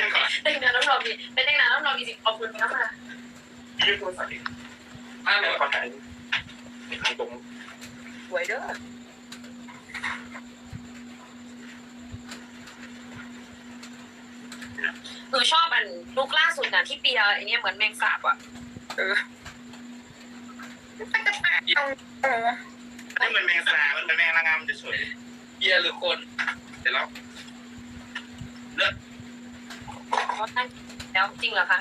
ยังก่อนแต่งงานแล้วเรามีเป็นแต่งงานแล้วเรามีสิทธิ์เอาปืนไปแล้วมายืดโทรศัพท์อีกถ้าเดี๋ยวขอถ่ายทางตรงสวยเด้อหนูชอบอันลุกล่าสุดน่ะที่เปียไอเนี้ยเหมือนแมงสาบอะ เออนี่มันแมงสาบมันเป็นแมงระงามจะสวยเบียร์หรือคน เสร็จแล้วเขาตั้งแล้วจริงเหรอคะ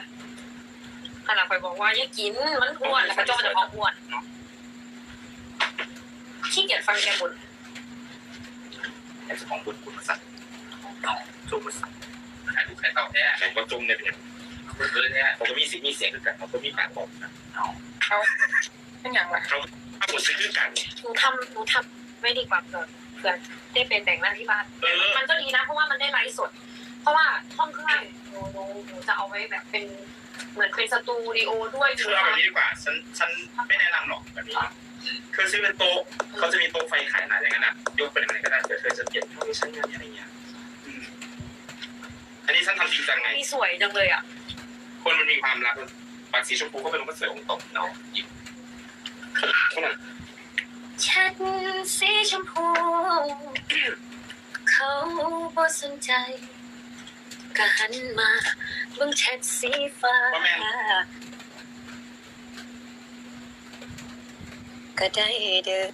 ขนาดไปบอกว่าอย่ากินมันอ้วนแล้วก็จ้องจะพองอ้วนขี้เกียจฟังแกบ่นไอ้เจ้าของบุญคุณมาสั่งน้องจุ่มมาสั่งขายลูกขายเต่าแท้แข่งก็จุ่มเนี่ยเป็นคนเลยเนี่ยผมก็มีสิทธิ์มีเสียงคือกันผมก็มีปากบอกนะเป็นอย่างไรเขาถ้าหมดซื้อคือกันหนูทำหนูทำไม่ดีกว่าเกินเพื่อนได้เป็นแต่งหน้าที่บ้านเออมันก็ดีนะเพราะว่ามันได้ไลฟ์สด เพราะว่าห้องข้างล่าง หนูหนูหนูจะเอาไว้แบบเป็นเหมือนเป็นสตูดิโอด้วยคือเอาแบบนี้ดีกว่า ฉันฉันไม่แนะนำหรอกแบบนี้คือซื้อเป็นโต๊ะเขาจะมีโต๊ะไฟขายหนาอย่างนั้นอะยกไปไหนก็ได้เธอเคยจะเปลี่ยนเท่านี้ฉันเงินอะไรเงี้ยอืมอันนี้ฉันทำจริงจังไงนี่สวยจังเลยอะคนมันมีความรักปากสีชมพูก็เป็นมันก็สวยองค์ตกเนาะอีกเท่านั้นฉันสีชมพู เขาบ่สนใจ ก็หันมาเบิ่งแชทสีฟ้าก็ได้เด้อ